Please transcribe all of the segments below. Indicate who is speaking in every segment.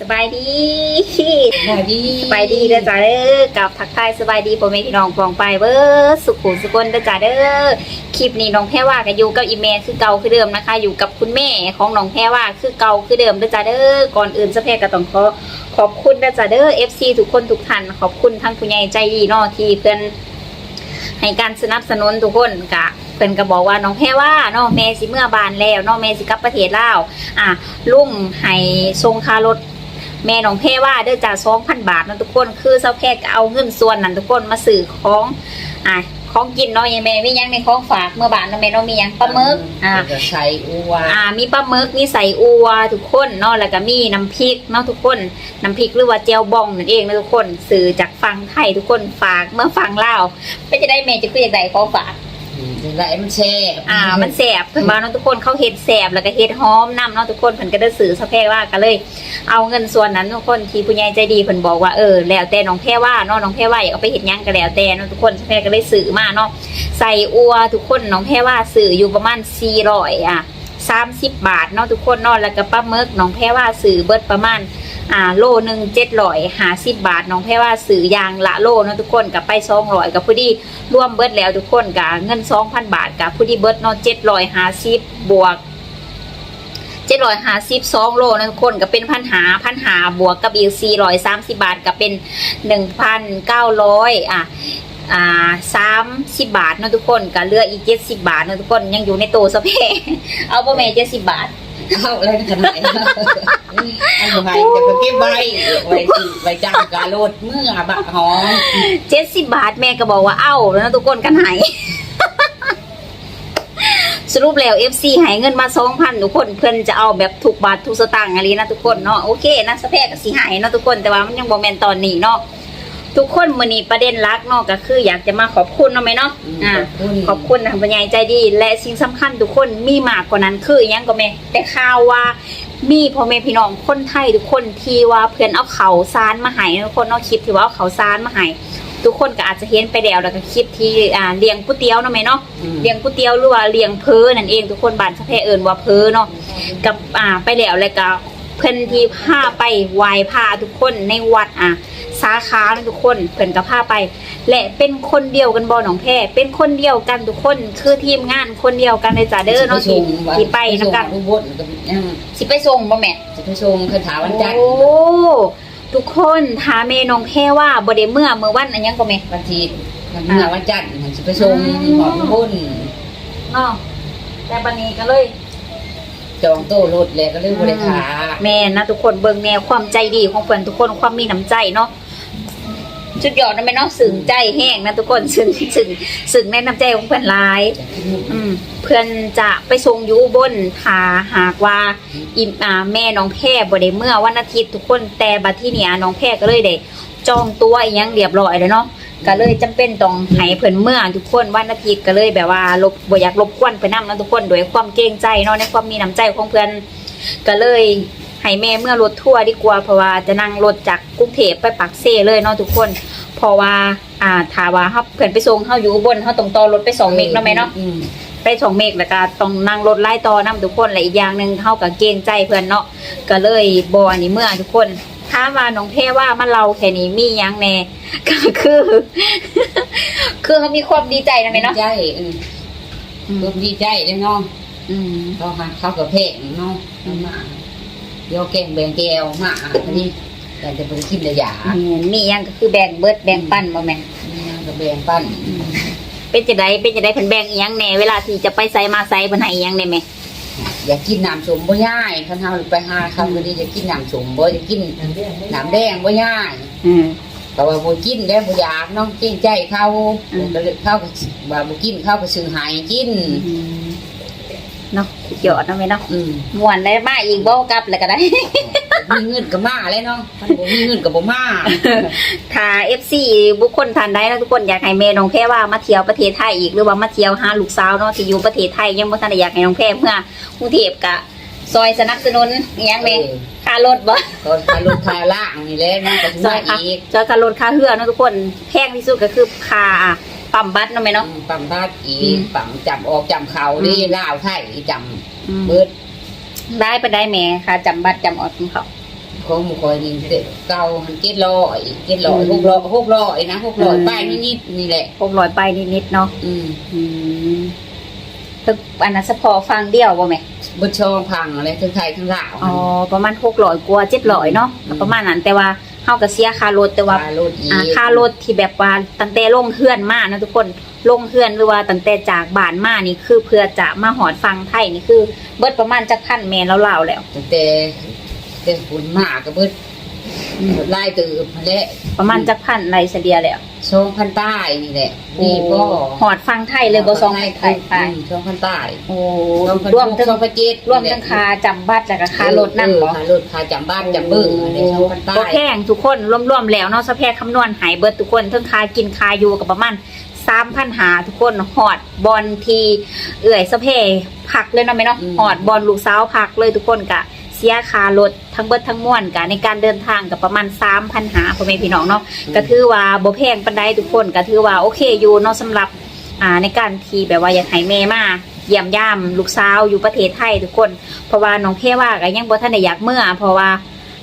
Speaker 1: สบายดี
Speaker 2: สวัสดี
Speaker 1: สบายดีเด้อจ้าเด้อกับทักทายสบายดีพ่อแม่พี่น้องปองไปเบ้อสุขุมสุกนเด้อจ้าเด้อคลิปนี้น้องแพรว่าก็อยู่กับอีเมลคือเก่าคือเดิมนะคะ อยู่กับคุณแม่ของน้องแพรว่าคือเก่าคือเดิมเด้อจ้าเด้อก่อนอื่นสะเพก็ต้องขอขอบคุณเด้อจ้าเด้อ FC ทุกคนทุกท่านขอบคุณทั้งผู้ใหญ่ใจดีเนาะที่เพิ่นให้การสนับสนุนทุกคนกะเพิ่นก็บอกว่าน้องแพ้ว่าเนาะแม่สิเมื่อบานแล้วเนาะแม่สิกลับประเทศลาวอะลุงให้ส่งค่ารถ แม่น้องแพ้ว่าเด้อจ่า2,000บาทเนาะทุกคนคือเซาแพรก็เอาเงินส่วนนั้นทุกคนมาซื้อของอะของกินเนาะยายแม่มีหยังในของฝากเมื่อบานเนาะแม่เนาะมีหยังปลาหมึกอะ
Speaker 2: จะใส่อัว
Speaker 1: อ่ามีปลาหมึกมีใส่อัวทุกคนเนาะแล้วก็มีน้ำพริกเนาะทุกคนน้ำพริกหรือว่าเจียวบองนั่นเองนะทุกคนสื่อจากฟังไทยทุกคนฝากเมื่อฟังเล่าวไม่จะได้แม่จะคุยอย่างไรขอฝาก
Speaker 2: จะได้มันแช่บ
Speaker 1: อ่ามันแสบเพิ่นว่าเนาะทุกคนเขาเฮ็ดแสบแล้วก็เฮ็ดหอมนํเนาะทุกคนเพิ่นก็ได้สื่อสะแพรว่าก็เลย เอาเงินส่วนนั้นทุกคนที่ผู้ใหญ่ใจดีเพิ่นบอกว่าเออแล้วแต่น้องแพรว่าเนาะน้องแพรว่าอยากเอาไปเฮ็ดหยังก็แล้วแต่เนาะทุกคนสะแพรก็ได้สื่อมาเนาะใส่อัวทุกคนน้องแพรว่าสื่ออยู่ประมาณ400อะ30 บาทเนาะทุกคนเนาะแล้วก็ปลาหมึกน้องแพรว่าสื่อเบิดประมาณ อ่าโลหนึ่งเจ็ดร้อยหาสิบบาท น้องแพรว่าสื่อยางละโลเนาะทุกคนกับไปสองร้อยกับผู้ที่ร่วมเบิดแล้วทุกคนกับเงินสองพันบาทกับผู้ที่เบิดเนาะเจ็ดร้อยหาสิบบวกเจ็ดร้อยหาสิบสองโลนะทุกคนก็เป็นพันหาพันหาบวกกับอีกสี่ร้อยสามสิบาทก็เป็นหนึ่งพันเก้าร้อยอะอ่าสามสิบบาทนะทุกคนก็เลืออีกเจ็ดสิบบาทนะทุกคนยังอยู่ในโตสเพเอาประมเจ็ดสิบบาท
Speaker 2: เอาอะไรกันขนาดนั้นอันทำไมจะไปเก็บไว้ไว้ที่ไว้จ้างการโลดเมื่อบะหอม
Speaker 1: เจ็ดสิบบาทแม่ก็บอกว่าเอ้าแล้วนะทุกคนกันหายสรุปแล้ว FC ใหายเงินมาสองพันทุกคนเพื่อนจะเอาแบบถูกบาทถูกสตางค์อะไรนะทุกคนเนาะโอเคนะสะแพกสีหายเนาะทุกคนแต่ว่ามันยังบอแมนตอนนี้เนาะ ทุกคนมือนี้ประเด็นหลักเนาะก็คือ อยากจะมาขอบคุณเนาะไหมเนาะอ่าขอบคุณทางปัญญาใจดี และสิ่งสำคัญทุกคนมีมากกว่านั้นคืออหยังก็แม่แต่ข่าวว่ามีพ่อแม่พี่น้องคนไทยทุกคนที่ว่าเพื่อนเอาเขาวซานมาให้ทุกคนเอาคลิปที่ว่าเอาเขาวซานมาให้ทุกคนก็อาจจะเห็นไปแล้วแล้วก็คลิปที่อ่าเลี้ยงก๋วยเตี๋ยวเนาะแม่เนาะเลี้ยงก๋วยเตี๋ยวหรือว่าเลี้ยงเพอนั่นเองทุกคนบ้านสะเพเอิญว่าเพอเนาะกับอ่าไปแล้วแล้วก็ เพื่อนที่พาไปไหว้พาทุกคนในวัดอะ สาขานะทุกคนเพิ่นก็พาไป และเป็นคนเดียวกันบ่หนองแพเป็นคนเดียวกันทุกคนคือทีมงานคนเดียวกันในจ่าเด้อเนาะที่ที่ไปนํกัน
Speaker 2: อุบลกับยัง
Speaker 1: สิไปส่งบ่แม่
Speaker 2: จะไปชมคาถาวันจันทร์
Speaker 1: โอ้ทุกคนถามแม่น้องแพว่าบ่ได้เมื่อเมื่อวันอันยังก็แม่
Speaker 2: วันที่วันเมื่อวันจันทร์จะไปชมหมออุบล
Speaker 1: เนาะแต่บัดนี้ก็เลย
Speaker 2: จองโต๊ะรถแล้วก็เลยบริขา
Speaker 1: แม่นะทุกคนเบิ่งแนวความใจดีของเพิ่อนทุกคนความมีน้ำใจเนาะชุดยอดนะแม่เนาะสึงใจแห้งนะทุกคนสึงสึงสึงในน้ำใจของเพิ่อนหลาย อืม เพื่อนจะไปส่งอยูอุบนหาหากว่าอิมอ่าแม่น้องแพรบ่ได้เมื่อวันอาทิตย์ทุกคนแต่บัดที่เนี่ยน้องแพรก็เลยได้จองตัวอีหยังเรียบร้อยแล้วเนาะ ก็เลยจำเป็นต้องให้เพิ่นเมื่อทุกคนวันอาทิตย์ก็เลยแบบว่าลบบ่อยากรบกวนไปนำนะทุกคนด้วยความเกรงใจเนาะในความมีน้ำใจของเพื่อนก็เลยให้แม่เมื่อรถทัวร์ดีกว่าเพราะว่าจะนั่งรถจากกรุงเทพไปปักเซ่เลยเนาะทุกคน เพราะว่าอ่าถ้าว่าเฮาเพิ่นไปส่งเฮาอยู่อุบนเฮาต้องต่อรถไปสองเมกเนาะแม่เนาะ
Speaker 2: อืม
Speaker 1: ไปสองเมกแล้วก็ต้องนั่งรถไล่ต่อนํทุกคนและอีกอย่างหนึ่งเท่ากับเกรงใจเพื่อนเนาะก็เลยบอันนี้เมื่อทุกคน ถ้ามว่าน้องเพ่ว่ามันเราแค่นี้มีหยังแน่ก็คือ คือเขามีความดีใจนะแม่เนาะ
Speaker 2: ดีใจอืม
Speaker 1: อืม
Speaker 2: รวมดีใจเลยเนาะ
Speaker 1: อืม
Speaker 2: เขาหาเข้ากับเพลงเนาะมันมาโยแกงแบงแก้วมาอันนี้แต่จะไปกินระยะ
Speaker 1: มีหยังก็คือแบ่งเบิดแบ่งปันบ่แม่
Speaker 2: นี่นะกับแบงปั้น
Speaker 1: เป็นจะได้เป็นจะได้เพิ่นแบ่งอีหยังแน่เวลาที่จะไปไสมาไสเพิ่นให้อีหยังแน่แม่
Speaker 2: อยากกินน้ำสมบ่ย่ายคันเฮาไปหาคำก็ดีจะกินน้ำสมบ่จะกินน้ำแดงบ่ย่าย
Speaker 1: อืม
Speaker 2: แต่ว่าบ่กินได้บ่อยากน้องเกรงใจเขา
Speaker 1: อืม
Speaker 2: ก็เลยเขาก็ว่าบ่กินเขาก็ซื้อให้กิน
Speaker 1: เนาะสุดยอดเนาะแม่เนาะ
Speaker 2: อืม
Speaker 1: ม่วนได้มาอีกบ่กลับแล้วก็ได้
Speaker 2: มีเงินก็มาเลยเนาะมันบ่มีเงินก็บ่มา
Speaker 1: ถ้า FC บุคคลท่านใดนะทุกคนอยากให้แม่น้องแพรว่ามาเที่ยวประเทศไทยอีกหรือว่ามาเที่ยวหาลูกสาวเนาะที่อยู่ประเทศไทยยังบ่ทันได้อยากให้น้องแพรเมื่อกรุงเทพกะซอยสนับสนุนอิหยังแม่ค่ารถบ่
Speaker 2: ก็ทารถทาล่างนี่แหละนะก็สิ
Speaker 1: ซอ
Speaker 2: มาย
Speaker 1: ค่ะ
Speaker 2: อีก
Speaker 1: ซอยค่ารถค่าเรือเนาะทุกคนแพงที่สุดก็คือค่าอะ ปั๊มบัตรเนาะแม่เนาะ
Speaker 2: ปั๊มบาดอี
Speaker 1: อืม
Speaker 2: ปั๊มจับออกจำเขานี่
Speaker 1: อืม
Speaker 2: ลาวไทยจ
Speaker 1: อืมำ
Speaker 2: เบิด
Speaker 1: ได้ไปได้แม่ค่ะจำบัตรจำออดของเขา
Speaker 2: ของหมู่คอยนี่เก่ามันเจ็ดร้อยเจ็ดร้อยหกร้อยหกร้อยนะหกร้อยป้ายนิดๆนี่แหละ
Speaker 1: หกร้อยไปนิดๆเนาะ
Speaker 2: อืม
Speaker 1: อืมตึกอันนั้นเฉพาะฟังเดียวบ่แม่
Speaker 2: บนช่องพังอะไรทั้งไทยทั้งลาว
Speaker 1: อ๋อ ประมาณหกร้อยกว่าเจ็ดร้อยเนาะก็ประมาณนั้นแต่ว่า เฮาก็เสียค่ารถแต่ว่า
Speaker 2: ค่ารถอีก
Speaker 1: อ่าค่ารถที่แบบว่าตั้งแต่ลงเฮือนมานะทุกคนลงเฮือนหรือว่าตั้งแต่จากบ้านมานี่คือเพื่อจะมาหอดฟังไทยนี่คือ เบิดประมาณจักพันแม่นแล้วๆแล้ว
Speaker 2: ตั้งแต่แต่ฝุ่นมากก็เบิดไล่ตืบมาแล้ว
Speaker 1: ประมาณจักพันไรเฉลี่ยแล้ว
Speaker 2: ช่องพันใต้นี่แหละนี่ก็
Speaker 1: หอดฟังไทยเลยบ่ซองไทยไทยไป
Speaker 2: อืมช่องพันใต้
Speaker 1: โอ้
Speaker 2: ช่องพัน
Speaker 1: รวมทั้ง
Speaker 2: ช่องพันเจ็ด
Speaker 1: รวมทั้งคาจำบัตรแล้วก็คารถนั่ง
Speaker 2: เออ
Speaker 1: บ่
Speaker 2: ค่ารถค่าจำบ้านจำเบิ้งอะไรช่องพันใต้
Speaker 1: บ่แพงทุกคนรวมๆแล้วเนาะสะแพคำนวณหายเบิดทุกคนทั้งคากินคาอยู่กับประมาณ3,000หาทุกคนหอดบอลทีเอื่อยสะเพพักเลยเนาะแม่เนาะหอดบอลลูกสาวพักเลยทุกคนกะเสียคารถทั้งเบิดทั้งมวลกะในการเดินทางกับประมาณ3,000หาพ่อแม่พี่น้องเนาะก็ถือว่าบ่แพงปานใดทุกคนก็ถือว่าโอเคอยู่เนาะสำหรับอ่าในการที่แบบว่าอยากให้แม่มาเยี่ยมยามลูกสาวอยู่ประเทศไทยทุกคน เพราะว่าน้องเพว่าก็ยังบ่ทันได้อยากเมื่อ เพราะว่า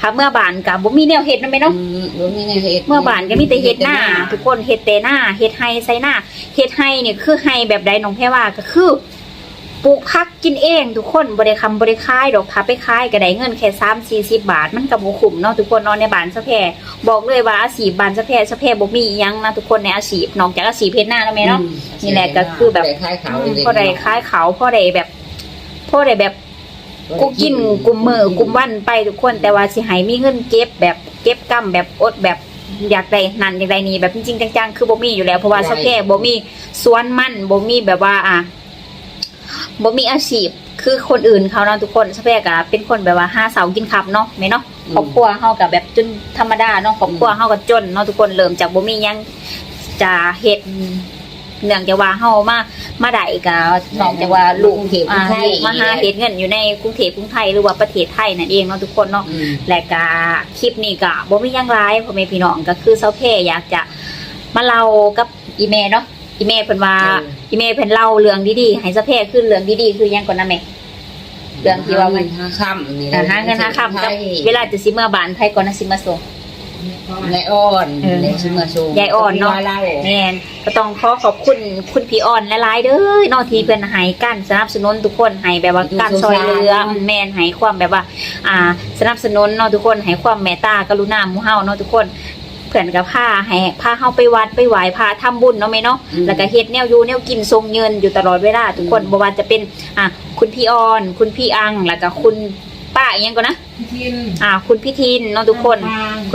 Speaker 1: ถ้าเมื่อบ้านก็บ่มีแนวเฮ็ดนำแม่เนาะ
Speaker 2: อืมบ่มีแนวฮ็ด
Speaker 1: เมื่อบ้านก็มีแต่เฮ็ดหน้า ทุกคนเฮ็ดแต่หน้าเฮ็ดไห้ใส่หน้าเฮ็ดไห้นี่คือไห้แบบใดน้องเพว่าก็คือ ปลูกผักกินเองทุกคนบ่ได้คำบ่ได้ขายดอกถ้าไปขายก็ได้เงินแค่3 40บาท มันก็บ่คุ้มเนาะทุกคนเนอนในบ้านซะแพบอกเลยว่าอาชีพบานสะแพสะแพบ่มีอิหยังนะทุกคนในอาชีพนอกจากอาชีพเพชรหน้าแล้วแม่เนาะ
Speaker 2: อืม
Speaker 1: นี่แหละก็คือแบบ
Speaker 2: ได้คล้ายขาวเลย
Speaker 1: พ่อใดคล้ายเขาพ่อใดแบบพ่อใดแบบกูกินกุมมือกุมวันไปทุกคน แต่ว่าสิให้มีเงินเก็บแบบเก็บกำแบบอดแบบอยากได้นั่นอยากได้นี่แบบจริงๆจังๆ คือบ่มีอยู่แล้วเพราะว่าสะแพบ่มีสวนมันบ่มีแบบว่าอะ บ่มีอาชีพ คือคนอื่นเขาเนาะทุกคนสะแพก็เป็นคนแบบว่าหาเสากินขับเนาะแม่เนาะครอบครัวเฮากับแบบจนธรรมดาเนาะครอบครัวเฮาก็จนเนาะทุกคนเริ่มจากบ่มีหยังจะเฮ็ดเนื่องจากว่าเฮามามาได้ก็นอกจากว่าลูกอ่าลูกมาหาเฮ็ดเงินอยู่ในกรุงเทพกรุงไทยหรือว่าประเทศไทยนั่นเองเนาะทุกคนเนาะ
Speaker 2: อืม
Speaker 1: และก็คลิปนี้ก็บ่มีหยังหลายพ่อแม่พี่น้องก็คือเซาเพอยากจะมาเล่ากับอีเมเนาะ อีเมเพิ่นว่าอีเมเพิ่นเล่าเรื่องดีๆให้เซาเพขึ้นเรื่องดีๆคือหยังก่อนนะแม่เรื่องที่ว่ามัน
Speaker 2: หาค่ำนี่แห
Speaker 1: อ่า
Speaker 2: ละ
Speaker 1: หาเงินหาคำกับเวลาจะสิเมื่อบ้านไผก่อนนะสิมาส่ง
Speaker 2: ยายอ่อน
Speaker 1: เออ
Speaker 2: เลยชิมาโชว์
Speaker 1: ยายอ่อนเนาะ
Speaker 2: พี่ว่เล่า
Speaker 1: แมนก็ต้องขอขอบคุณคุณพี่อ่อนหลายๆเด้อเนอที่เพิ่นให้การสนับสนุนทุกคนให้แบบว่าการซอยเหลือแมนให้ความแบบว่า อ่า สนับสนุนเนาะทุกคนให้ความเมตตากรุณาหมู่เฮาเนาะทุกคน เพื่อนกับผ้าให้พาเฮาไปวัดไปไหว้พาทำบุญเนาะแม่เนาะแล้วก็เฮ็ดแนวอยู่แนวกินทรงเงินอยู่ตลอดเวลาทุกคนบ่ว่าจะเป็นอ่าคุณพี่อ่อน คุณพี่อังแล้วก็คุณป้าอีหยังก่อนนะ
Speaker 3: ทิน
Speaker 1: อ่า คุณพี่ทินเนาะทุกคน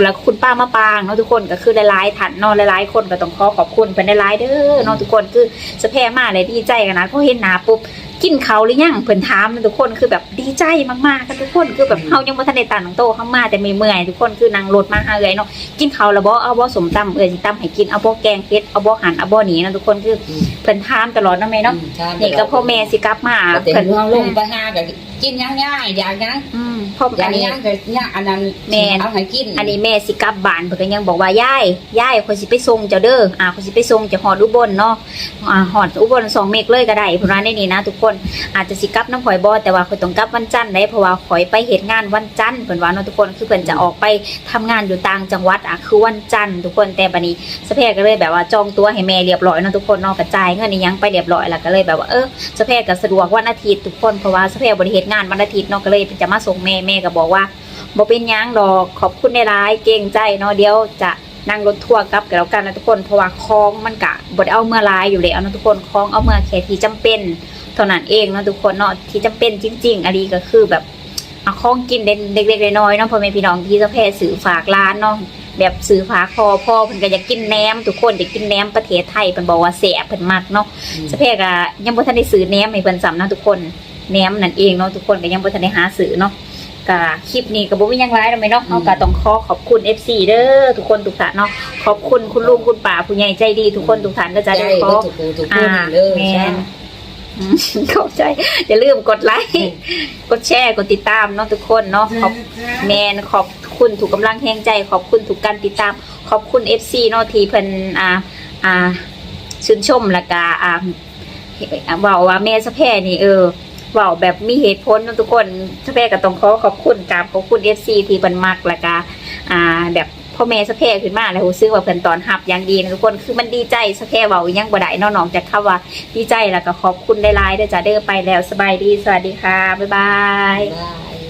Speaker 1: แล้วคุณป้ามะปางเนาะทุกคนก็คือหลายๆท่านเนาะหลายๆคนก็ต้องขอขอบคุณเป็นหลายๆเด้อเนาะทุกคนคือสะแพร่มากเลยดีใจกันนะเพราะเห็นหน้าปุ๊บ กินเขาวหรือยังเพิ่นถามนะทุกคนคือแบบดีใจมากๆกันทุกคนคือแบบเฮายังบ่ทันได้ตานของโตเข้ามาแต่ไม่เมื่อยทุกคนคือนั่งรถมาหาเอ้อยเนาะกินเขาวแล้วบ่เอาบ่สมตำเอ้อยสิตำให้กินเอาบ่แกงเผ็ดเอาบ่หั่นเอาบ่หนีนะทุกคนคือเพิ่นถามตลอดเนาะแม่เนาะ
Speaker 2: อืมใช่
Speaker 1: นี่ก็พ่อแม่สิกลับมา
Speaker 2: แต่
Speaker 1: เพิ่น
Speaker 2: เมืองลงไปหาก็ กินง่ายๆอยากยัง
Speaker 1: อืมพ่อ
Speaker 2: อยา
Speaker 1: อั
Speaker 2: ก
Speaker 1: นนี้
Speaker 2: ยังก็ย่างอันนั้น
Speaker 1: แม่น
Speaker 2: เอาให้กิน
Speaker 1: อันนี้แม่สิกลับบ้านเพิ่นก็ยังบอกว่ายายยายข่อยสิไปส่งเจ้าเด้ออ่าข่อยสิไปส่งเจ้าฮอดอุบลเนาะอ่าฮอดอุบล2เมกเลยก็ได้เพิ่นว่าในนี้นะ ทุกคนอาจจะสิกลับน้ำข่อยบ่แต่ว่าข่อยต้องกลับวันจันทร์ได้เพราะว่าข่อยไปเฮ็ดงานวันจันทร์เพิ่นว่าเนาะทุกคนคือเพิ่นจะออกไปทำงานอยู่ต่างจังหวัดอะคือวันจันทร์ทุกคนแต่บัดนี้สะแพก็เลยแบบว่าจองตั๋วให้แม่เรียบร้อยเนาะทุกคนเนาะกระจายเงินอีหยังไปเรียบร้อยแล้วก็เลยแบบว่าเออสะแพก็สะดวกวันอาทิตย์ทุกคนเพราะว่าสะแพบ่ได้เฮ็ดงานวันอาทิตย์เนาะก็เลยจะมาส่งแม่แม่ก็บอกว่าบ่เป็นหยังดอกขอบคุณในร้ายๆเก่งใจเนาะเดี๋ยวจะนั่งรถทัวร์กลับกันแล้วกันนะทุกคนเพราะว่าคลองมันกะบ่ได้เอาเมื่อหลายอยู่แล้วนะทุกคนคลองเอาเมื่อแค่ที่จำเป็นเท่านั้นเองเนาะทุกคนเนาะที่จำเป็นจริง ๆอันนี้ก็คือแบบเอาของกินเด็กๆน้อยๆเนาะพ่อแม่พี่น้องที่จะแพร่สื่อฝากร้านเนาะแบบสื่อฝากคอพ่อเพิ่นก็อยากกินแหนมทุกคนอยากกินแหนมประเทศไทยเพิ่นบอกว่าแซ่บเพิ่นมักเนาะสะเพกอะยังบ่ทันได้ซื้อแหนมให้เพิ่นซ้ำเนาะทุกคน แหนมนั่นเองเนาะทุกคนก็ยังบ่ทันได้หาซื้อเนาะก็คลิปนี้ก็บ่มีหยังหลายดอกแม่เนาะเฮาก็ต้องขอขอบคุณ FC เด้อทุกคนทุกท่านเนาะขอบคุณคุณลุงคุณป้าผู้ใหญ่ใจดีทุกคนทุกท่านก็จะ
Speaker 2: ใจ
Speaker 1: ได้ขอ
Speaker 2: ก็ถูกถูก
Speaker 1: อ่า
Speaker 2: พูดเลย
Speaker 1: แม่นอืมขอบใจอย่าลืมกดไลค์กดแชร์กดติดตามเนาะทุกคนเนาะขอบแมนขอบคุณถูกกำลังแห่งใจ ขอบคุณถูกการติดตาม ขอบคุณ FC เนาะที่เพิ่นอ่าอ่าชื่นชมและกาอ่าเว้าว่าแม่สะแพร่นี่เออ เว่าแบบมีเหตุผลเนาะทุกคนสะแพรก็ต้องขอขอบคุณกราบขอบคุณ FC ที่เพิ่นมักแล้วก็อ่าแบบพ่อแม่สเปรขึ้นมาแล้วรู้สึกว่าเพิ่นตอนหับอย่างดีนะทุกคนคือมันดีใจสเปรเว้ายังบ่ได้เนอกนอกจากคำว่าดีใจแล้วก็ขอบคุณหลายๆเด้อจ้าเด้อไปแล้วสบายดีสวัสดีค่ะบ๊ายบาย
Speaker 2: ได้